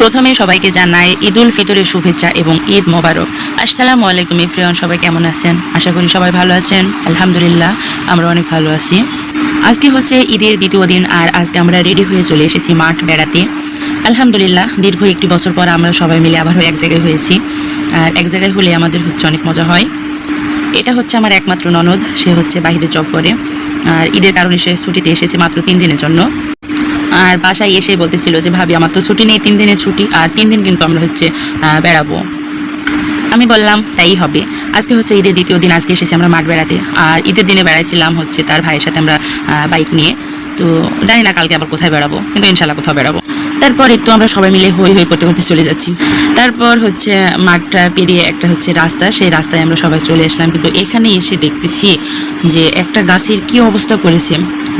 প্রথমে সবাইকে জানাই ঈদ উল ফিতরের শুভেচ্ছা এবং ঈদ মোবারক। আসসালামু আলাইকুম ইফরিয়ান সবাই কেমন আছেন? আশা করি সবাই ভালো আছেন। আলহামদুলিল্লাহ, আমরা অনেক ভালো আছি। আজকে হচ্ছে ঈদের দ্বিতীয় দিন আর আজকে আমরা রেডি হয়ে চলে এসেছি মাঠ বেড়াতে। আলহামদুলিল্লাহ, দীর্ঘ একটি বছর পর আমরা সবাই মিলে আবারও এক জায়গায় হয়েছি। আর এক জায়গায় হলে আমাদের হচ্ছে অনেক মজা হয়। এটা হচ্ছে আমার একমাত্র ননদ, সে হচ্ছে বাইরে জব করে। আর ঈদের কারণে সে ছুটিতে এসেছে মাত্র তিন দিনের জন্য। আর বাসায় এসে বলতেছিল যে, ভাবি, আমার তো ছুটি নেই, তিন দিনের ছুটি, আর তিন দিন কিন্তু আমরা হচ্ছে বেড়াবো। আমি বললাম, তাই হবে। আজকে হচ্ছে ঈদের দ্বিতীয় দিন, আজকে এসেছি আমরা মাঠ বেড়াতে। আর ঈদের দিনে বেড়াইছিলাম হচ্ছে তার ভাইয়ের সাথে আমরা বাইক নিয়ে। তো জানি না কালকে আবার কোথায় বেড়াবো, কিন্তু ইনশাল্লাহ কোথাও বেড়াবো। তারপর একটু আমরা সবাই মিলে হই হই করতে করতে চলে যাচ্ছি। তারপর হচ্ছে মাঠটা পেরিয়ে একটা হচ্ছে রাস্তা, সেই রাস্তায় আমরা সবাই চলে আসলাম। কিন্তু এখানে এসে দেখতেছি যে একটা গাছের কি অবস্থা করেছে।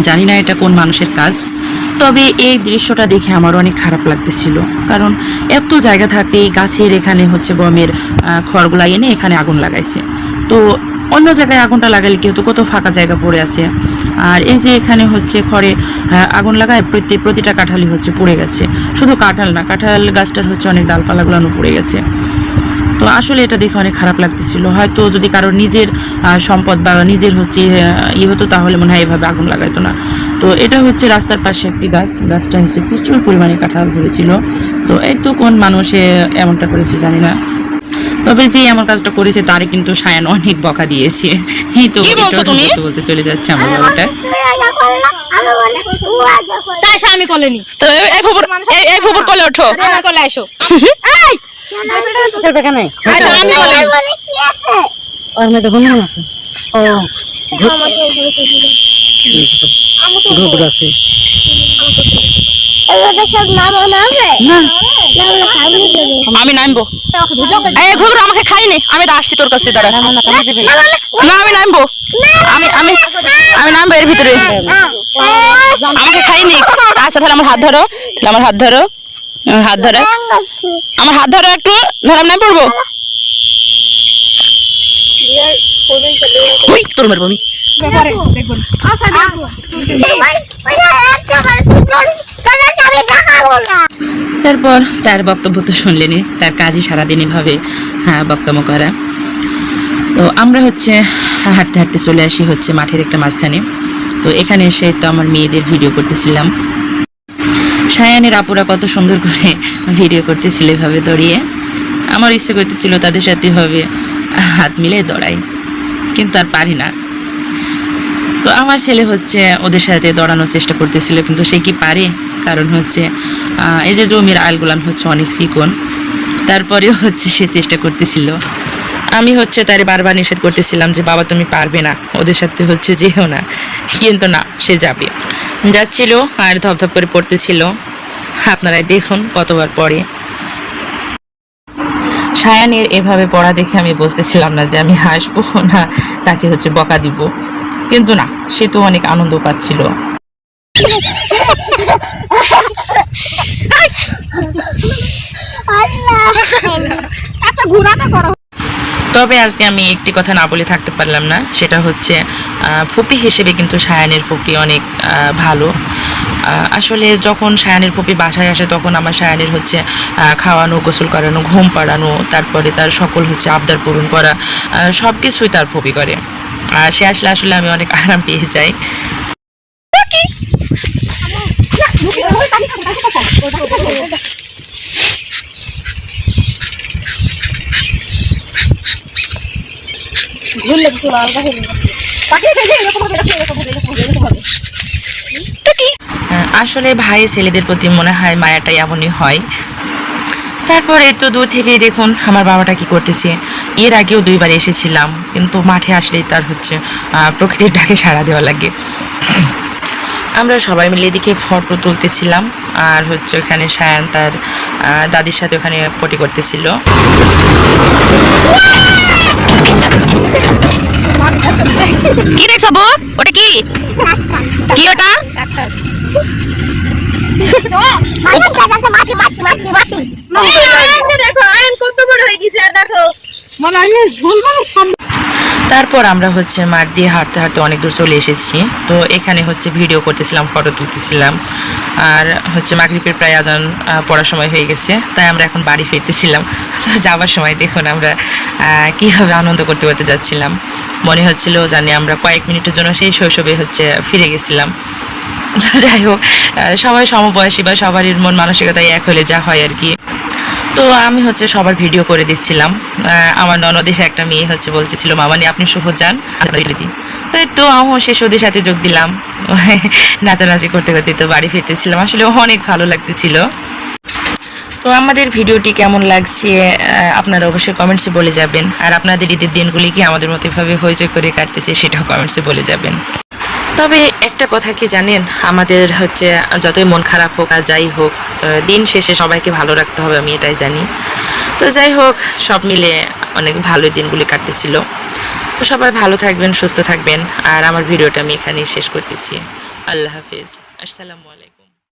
জানি না এটা কোন মানুষের কাজ। তবে এই দৃশ্যটা দেখে আমার অনেক খারাপ লাগতেছিল। কারণ এত জায়গা থাকতে গাছের এখানে হচ্ছে গমের খড়গুলা এনে এখানে আগুন লাগাইছে। তো অন্য জায়গায় আগুনটা লাগালে কি কত ফাঁকা জায়গা পড়ে আছে। আর এই যে এখানে হচ্ছে খড়ে আগুন লাগায় প্রতি, প্রতিটা কাঁঠালই হচ্ছে পড়ে গেছে। শুধু কাঁঠাল না, কাঁঠাল গাছটার হচ্ছে অনেক ডালপালাগুলো পড়ে গেছে। তো আসলে এটা দেখে অনেক খারাপ লাগতেছিল। হয়তো যদি কারোর নিজের সম্পদ বা নিজের হচ্ছে ইয়ে হতো, তাহলে মনে হয় এভাবে আগুন লাগাইতো না। তো এটা হচ্ছে রাস্তার পাশে একটি গাছ। গাছটা হচ্ছে প্রচুর পরিমাণে কাঁঠাল ধরেছিল। তো এই তো কোন মানুষে এমনটা করেছে জানি না। তবে যে আমার কাজটা করেছে তারে কিন্তু সায়ান অনেক বকা দিয়েছে। এই তো কি তুমি? বলতে বলতে চলে যাচ্ছে আমার বাবাটা তাই সে আমি কলেনি তো এই- ফুবুর এই এই কলে ওঠো। আমার কলে আসো। এই! হনুমান আছে? ও আছে। আমি নামবো এই আমাকে খাইনি আমি তো আসছি তোর কাছে দাঁড়া না আমি নামবো আমি আমি আমি নামবো এর ভিতরে আমাকে খাইনি আচ্ছা তাহলে আমার হাত ধরো তাহলে আমার হাত ধরো আমার হাত ধরো আমার হাত ধরো একটু ধরাম নাই পড়ব তোর মারবো আমি তারপর তার বক্তব্য তো শুনলেনি তার কাজই সারাদিন এভাবে হ্যাঁ বক্তব্য করা। তো আমরা হচ্ছে হাঁটতে হাঁটতে চলে আসি হচ্ছে মাঠের একটা মাঝখানে। তো এখানে এসে তো আমার মেয়েদের ভিডিও করতেছিলাম। সায়ানের আপুরা কত সুন্দর করে ভিডিও করতেছিল এভাবে দৌড়িয়ে। আমার ইচ্ছে করতেছিল তাদের সাথে এভাবে হাত মিলে দৌড়াই, কিন্তু আর পারি না। তো আমার ছেলে হচ্ছে ওদের সাথে দৌড়ানোর চেষ্টা করতেছিল, কিন্তু সে কি পারে? কারণ হচ্ছে এই যে জমির আলগুলান হচ্ছে অনেক চিকন, তারপরেও হচ্ছে সে চেষ্টা করতেছিল। আমি হচ্ছে তারে বারবার নিষেধ করতেছিলাম যে, বাবা, তুমি পারবে না, ওদের সাথে হচ্ছে যেও না। কিন্তু না, সে যাবে। যাচ্ছিল আর ধপধপ করে পড়তেছিল। আপনারাই দেখুন কতবার পরে সায়ানের এভাবে পড়া দেখে আমি বুঝতেছিলাম না যে, আমি হাসবো না, তাকে হচ্ছে বকা দিব। কিন্তু না, সে তো অনেক আনন্দ পাচ্ছিল। তবে আজকে আমি একটি কথা না বলে থাকতে পারলাম না, সেটা হচ্ছে ফুপি হিসেবে কিন্তু সায়ানের ফুপি অনেক ভালো। আসলে যখন সায়ানের ফুপি বাসায় আসে, তখন আমার সায়ানের হচ্ছে খাওয়ানো, গোসল করানো, ঘুম পাড়ানো, তারপরে তার সকল হচ্ছে আবদার পূরণ করা সব কিছুই তার ফুপি করে। আর সে আসলে আসলে আমি অনেক আরাম পেয়ে যাই। আসলে ভাই ছেলেদের প্রতি মনে হয় মায়াটা এমনই হয়। তারপরে তো দূর থেকেই দেখুন আমার বাবাটা কি করতেছে। এর আগেও দুইবার এসেছিলাম, কিন্তু মাঠে আসলেই তার হচ্ছে প্রকৃতির ডাকে সাড়া দেওয়া লাগে। আমরা সবাই মিলে দেখে ফটো তুলতেছিলাম আর হচ্ছে ওখানে সায়ান তার দাদির সাথে ওখানে পটি করতেছিল। কি বউ ওটা কি? কি ওটা? দেখো আয়ন কত বড় হয়ে গেছে দেখো। মানে আমি ঝুল মানে তারপর আমরা হচ্ছে মাঠ দিয়ে হাঁটতে হাঁটতে অনেক দূর চলে এসেছি। তো এখানে হচ্ছে ভিডিও করতেছিলাম, ফটো তুলতেছিলাম। আর হচ্ছে মাগরিবের প্রায় আজান পড়ার সময় হয়ে গেছে। তাই আমরা এখন বাড়ি ফিরতেছিলাম। তো যাওয়ার সময় দেখুন আমরা কীভাবে আনন্দ করতে করতে যাচ্ছিলাম। মনে হচ্ছিল জানি আমরা কয়েক মিনিটের জন্য সেই শৈশবে হচ্ছে ফিরে গেছিলাম। যাই হোক সবাই সমবয়সী বা সবারই মন মানসিকতায় এক হলে যা হয় আর কি। তো আমি হচ্ছে সবার ভিডিও করে দিচ্ছিলাম। আমার ননদের একটা মেয়ে হচ্ছে বলতেছিল, মামানি, আপনি শুভ যান তাই তো আমিও শেষ ওদের সাথে যোগ দিলাম। নাচানাচি করতে করতে তো বাড়ি ফিরতেছিলাম। আসলে অনেক ভালো লাগতেছিল। তো আমাদের ভিডিওটি কেমন লাগছে আপনারা অবশ্যই কমেন্টসে বলে যাবেন। আর আপনাদের ঈদের দিনগুলি কি আমাদের মতো এভাবে হইচই করে কাটতেছে, সেটাও কমেন্টসে বলে যাবেন। তবে একটা কথা কি জানেন? আমাদের হচ্ছে যতই মন খারাপ হোক আর যাই হোক দিন শেষে সবাইকে ভালো রাখতে হবে, আমি এটাই জানি। তো যাই হোক, সব মিলে অনেক ভালো দিনগুলি কাটতেছিল। তো সবাই ভালো থাকবেন, সুস্থ থাকবেন। আর আমার ভিডিওটা আমি এখানেই শেষ করতেছি। আল্লাহ হাফিজ। আসসালামু আলাইকুম।